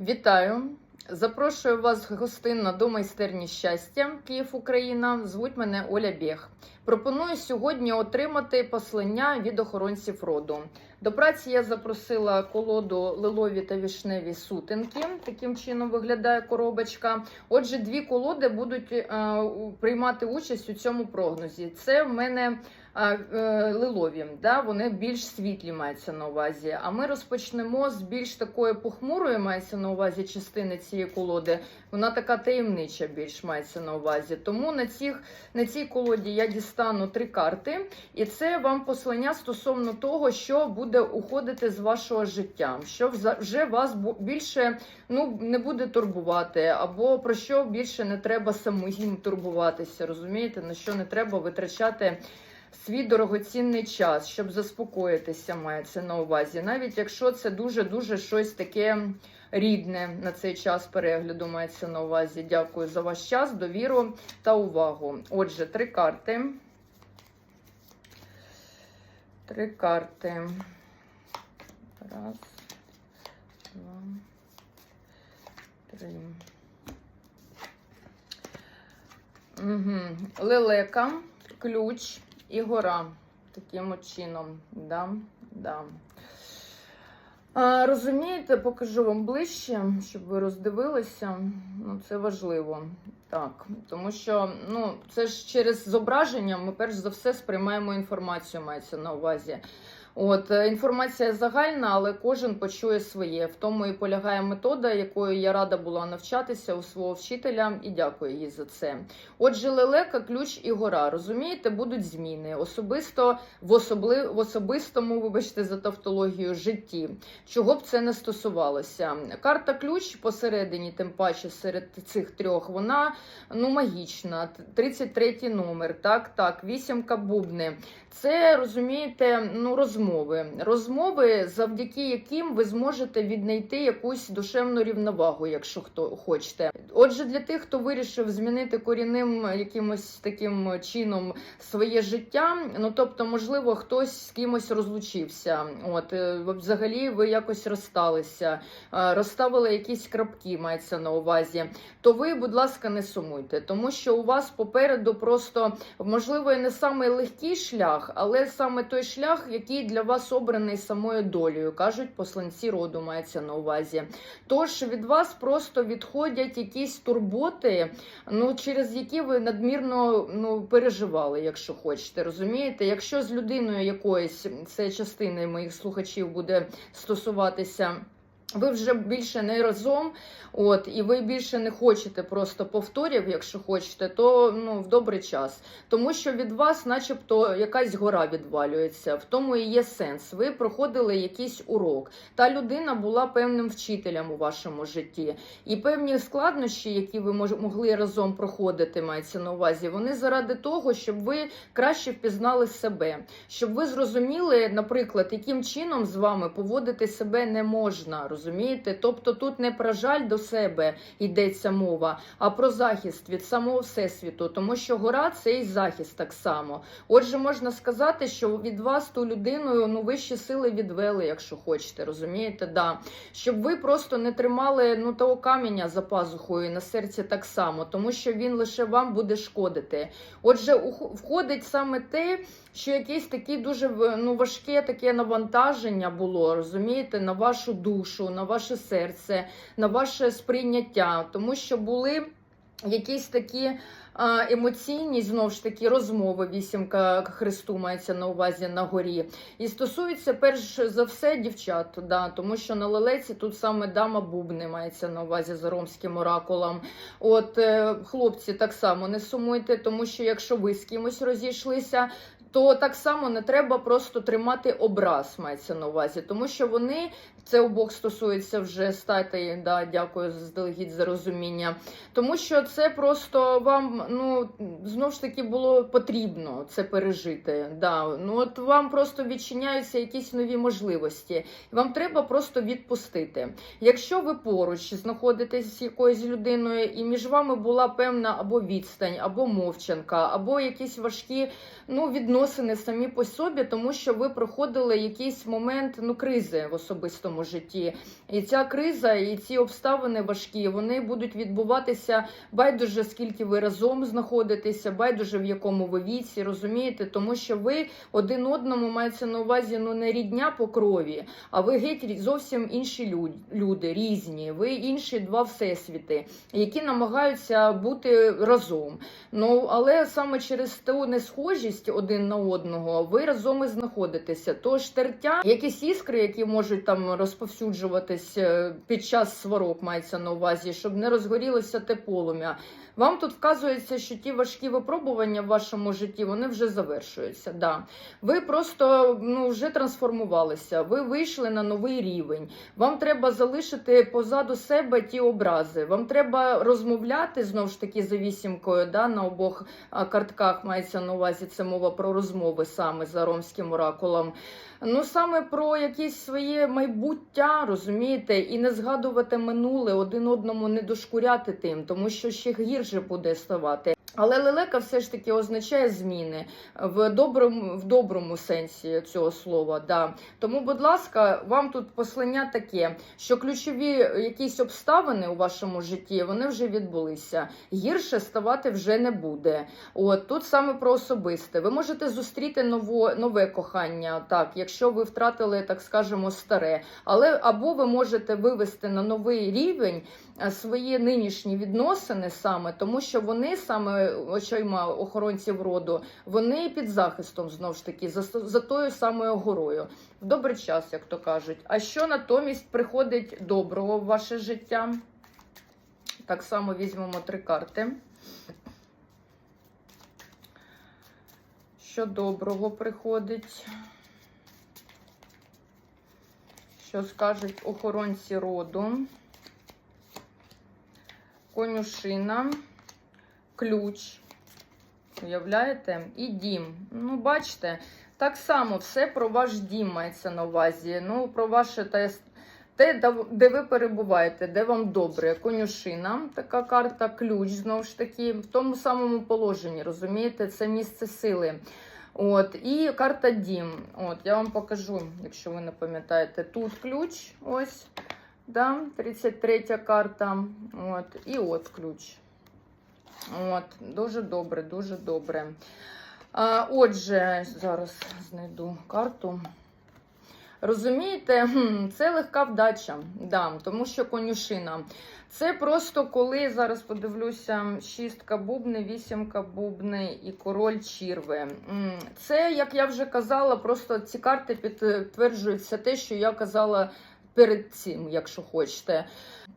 Вітаю! Запрошую вас гостинно до майстерні щастя Київ, Україна. Звуть мене Оля Бєг. Пропоную сьогодні отримати послання від охоронців роду. До праці я запросила колоду лилові та вішневі сутенки. Таким чином виглядає коробочка. Отже, дві колоди будуть е, приймати участь у цьому прогнозі. Це в мене лилові, да, вони більш світлі мається на увазі. А ми розпочнемо з більш такої похмурої мається на увазі частини цієї колоди. Вона така таємнича більш мається на увазі. Тому на, цих, на цій колоді я дістану три карти, і це вам послання стосовно того, що буде уходити з вашого життя, що вже вас більше ну, не буде турбувати, або про що більше не треба самим турбуватися. Розумієте, на що не треба витрачати свій дорогоцінний час, щоб заспокоїтися, мається на увазі. Навіть якщо це дуже-дуже щось таке рідне на цей час перегляду, мається на увазі. Дякую за ваш час, довіру та увагу. Отже, три карти. Три карти. Раз, два, три. Угу. Лелека, ключ і гора. Таким чином. Да, да. А, розумієте, покажу вам ближче, щоб ви роздивилися. Ну, це важливо. Так, тому що ну, це ж через зображення ми перш за все сприймаємо інформацію, мається на увазі. От е, інформація загальна, але кожен почує своє. В тому і полягає метода, якою я рада була навчатися у свого вчителя, і дякую їй за це. Отже, лелека, ключ і гора. Розумієте, будуть зміни особисто в особли в особистому, вибачте, за тавтологію житті. Чого б це не стосувалося? Карта ключ посередині, тим паче серед цих трьох, вона ну магічна. 33 номер, так, так, вісімка бубни. Це розумієте, ну розмови. Розмови, завдяки яким ви зможете віднайти якусь душевну рівновагу, якщо хто хочете. Отже, для тих, хто вирішив змінити корінним якимось таким чином своє життя, ну тобто, можливо, хтось з кимось розлучився. От е, взагалі ви якось розсталися, е, розставили якісь крапки, мається на увазі. То ви, будь ласка, не сумуйте, тому що у вас попереду просто можливо не самий легкий шлях, але саме той шлях, який для вас обраний самою долею, кажуть посланці роду, мається на увазі. Тож від вас просто відходять якісь турботи, ну через які ви надмірно ну переживали, якщо хочете, розумієте? Якщо з людиною якоїсь це частини моїх слухачів буде стосуватися. Ви вже більше не разом, от і ви більше не хочете просто повторів, якщо хочете, то ну в добрий час. Тому що від вас, начебто, якась гора відвалюється. В тому і є сенс. Ви проходили якийсь урок. Та людина була певним вчителем у вашому житті. І певні складнощі, які ви могли разом проходити, мається на увазі, вони заради того, щоб ви краще впізнали себе, щоб ви зрозуміли, наприклад, яким чином з вами поводити себе не можна. Розумієте? Тобто тут не про жаль до себе йдеться мова, а про захист від самого всесвіту, тому що гора це і захист так само. Отже, можна сказати, що від вас ту людину ну вищі сили відвели, якщо хочете, розумієте? Да. Щоб ви просто не тримали ну того каменя за пазухою на серці так само, тому що він лише вам буде шкодити. Отже, входить саме те, що якесь таке дуже ну, важке таке навантаження було, розумієте, на вашу душу, на ваше серце, на ваше сприйняття, тому що були якісь такі емоційні знову ж таки розмови. Вісімка Христу мається на увазі на горі. І стосується перш за все дівчат, да, тому що на лелеці тут саме дама бубни мається на увазі за ромським оракулом. От е, хлопці так само не сумуйте, тому що якщо ви з кимось розійшлися. То так само не треба просто тримати образ, мається на увазі, тому що вони це обох стосується вже статі. Да, дякую заздалегідь за розуміння. Тому що це просто вам ну знов ж таки було потрібно це пережити. Да. Ну от вам просто відчиняються якісь нові можливості. Вам треба просто відпустити. Якщо ви поруч знаходитесь з якоюсь людиною, і між вами була певна або відстань, або мовчанка, або якісь важкі ну, відносини самі по собі, тому що ви проходили якийсь момент ну, кризи в особистому вашому житті. І ця криза, і ці обставини важкі, вони будуть відбуватися байдуже, скільки ви разом знаходитеся, байдуже в якому ви віці, розумієте, тому що ви один одному мається на увазі ну не рідня по крові, а ви геть зовсім інші люди, різні. Ви інші два всесвіти, які намагаються бути разом. Ну але саме через ту несхожість один на одного ви разом і знаходитеся. Тож тертя, якісь іскри, які можуть там розповсюджуватись е, під час сварок, мається на увазі, щоб не розгорілося те полум'я. Вам тут вказується, що ті важкі випробування в вашому житті вони вже завершуються. Да. Ви просто ну, вже трансформувалися, ви вийшли на новий рівень. Вам треба залишити позаду себе ті образи. Вам треба розмовляти знову ж таки за вісімкою. Да, на обох картках мається на увазі це мова про розмови саме за ромським оракулом. Ну саме про якісь своє майбуття, розумієте, і не згадувати минуле, один одному не дошкуряти тим, тому що ще гірше буде ставати. Але лелека все ж таки означає зміни в доброму, в доброму сенсі цього слова. Да. Тому, будь ласка, вам тут послання таке, що ключові якісь обставини у вашому житті вони вже відбулися. Гірше ставати вже не буде. От тут саме про особисте. Ви можете зустріти ново, нове кохання, так, якщо ви втратили, так скажемо, старе. Але або ви можете вивести на новий рівень е, свої нинішні відносини саме, тому що вони саме очима охоронців роду, вони під захистом знову ж таки за, за тою самою горою. В добрий час, як то кажуть. А що натомість приходить доброго в ваше життя? Так само візьмемо три карти. Що доброго приходить? Що скажуть охоронці роду? Конюшина, ключ. Уявляєте? І дім. Ну, бачите, так само все про ваш дім мається на увазі. Ну, про ваше те, те, де- ви перебуваєте, де вам добре. Конюшина, така карта, ключ, знову ж таки, в тому самому положенні, розумієте, це місце сили. От, і карта Дім. От, я вам покажу, якщо ви не пам'ятаєте, тут ключ, ось, да, 33 карта. От, і от ключ. От, дуже добре, дуже добре. А, отже, зараз знайду карту. Розумієте, це легка вдача, да, тому що конюшина. Це просто коли зараз подивлюся, шістка бубни, вісімка бубни і король чірви. Це, як я вже казала, просто ці карти підтверджують все те, що я казала перед цим, якщо хочете.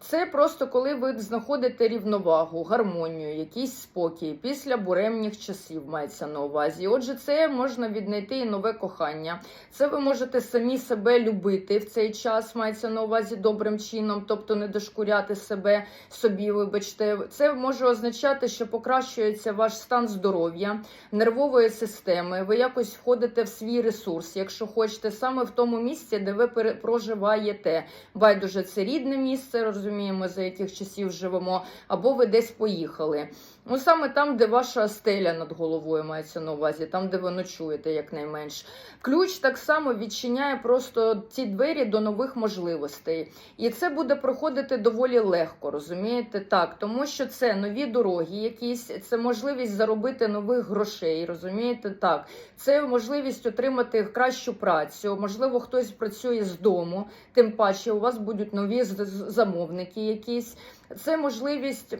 Це просто коли ви знаходите рівновагу, гармонію, якийсь спокій після буремних часів мається на увазі. Отже, це можна віднайти і нове кохання. Це ви можете самі себе любити в цей час, мається на увазі добрим чином, тобто не дошкуряти себе собі, вибачте. Це може означати, що покращується ваш стан здоров'я, нервової системи. Ви якось входите в свій ресурс, якщо хочете, саме в тому місці, де ви пере- проживаєте. Байдуже, це рідне місце, розуміємо, за яких часів живемо, або ви десь поїхали. Ну саме там, де ваша стеля над головою мається на увазі, там, де ви ночуєте, якнайменш. Ключ так само відчиняє просто ці двері до нових можливостей. І це буде проходити доволі легко, розумієте? Так, тому що це нові дороги, якісь, це можливість заробити нових грошей, розумієте? Так, це можливість отримати кращу працю. Можливо, хтось працює з дому, тим паче у вас будуть нові замовники якісь. Це можливість.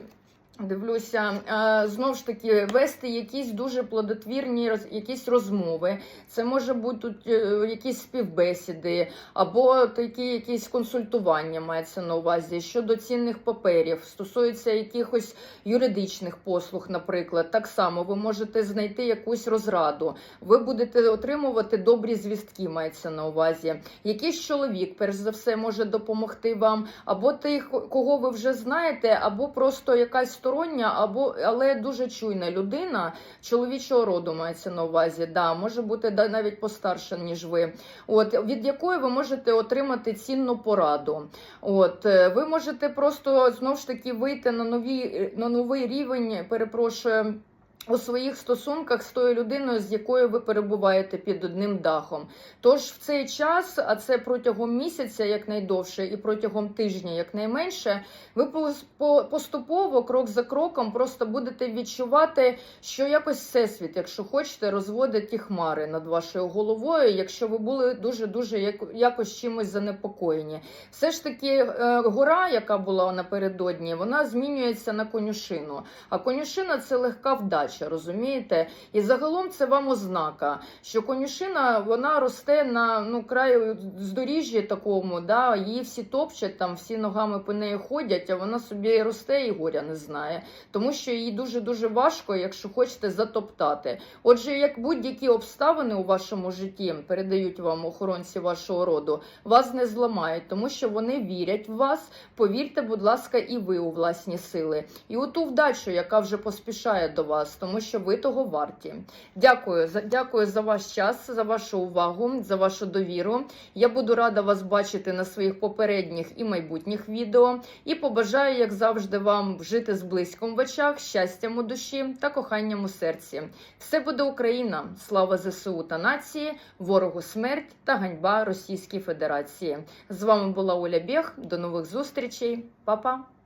Дивлюся, е, знову ж таки, вести якісь дуже плодотвірні якісь розмови. Це може бути е, якісь співбесіди, або такі якісь консультування мається на увазі щодо цінних паперів, стосується якихось юридичних послуг, наприклад. Так само ви можете знайти якусь розраду. Ви будете отримувати добрі звістки, мається на увазі. Якийсь чоловік, перш за все, може допомогти вам, або тих, кого ви вже знаєте, або просто якась стороння, або але дуже чуйна людина чоловічого роду мається на увазі. Да, може бути да, навіть постарша, ніж ви. От від якої ви можете отримати цінну пораду. От е, ви можете просто знов ж таки вийти на нові на новий рівень, перепрошую. У своїх стосунках з тою людиною, з якою ви перебуваєте під одним дахом. Тож в цей час, а це протягом місяця, якнайдовше, і протягом тижня, якнайменше, ви поступово, крок за кроком, просто будете відчувати, що якось всесвіт, якщо хочете, розводить ті хмари над вашою головою, якщо ви були дуже дуже якось чимось занепокоєні. Все ж таки, е, гора, яка була напередодні, вона змінюється на конюшину. А конюшина це легка вдача, розумієте? І загалом це вам ознака, що конюшина вона росте на ну краю здоріжжя такому, да, її всі топчать, там всі ногами по неї ходять, а вона собі росте і горя не знає, тому що їй дуже дуже важко, якщо хочете, затоптати. Отже, як будь-які обставини у вашому житті передають вам охоронці вашого роду, вас не зламають, тому що вони вірять в вас. Повірте, будь ласка, і ви у власні сили, і у ту вдачу, яка вже поспішає до вас, тому що ви того варті. Дякую за дякую за ваш час, за вашу увагу, за вашу довіру. Я буду рада вас бачити на своїх попередніх і майбутніх відео. І побажаю, як завжди, вам жити з близьком в очах, щастям у душі та коханням у серці. Все буде Україна! Слава ЗСУ та нації, ворогу смерть та ганьба Російській Федерації. З вами була Оля Бєх. До нових зустрічей, Па-па!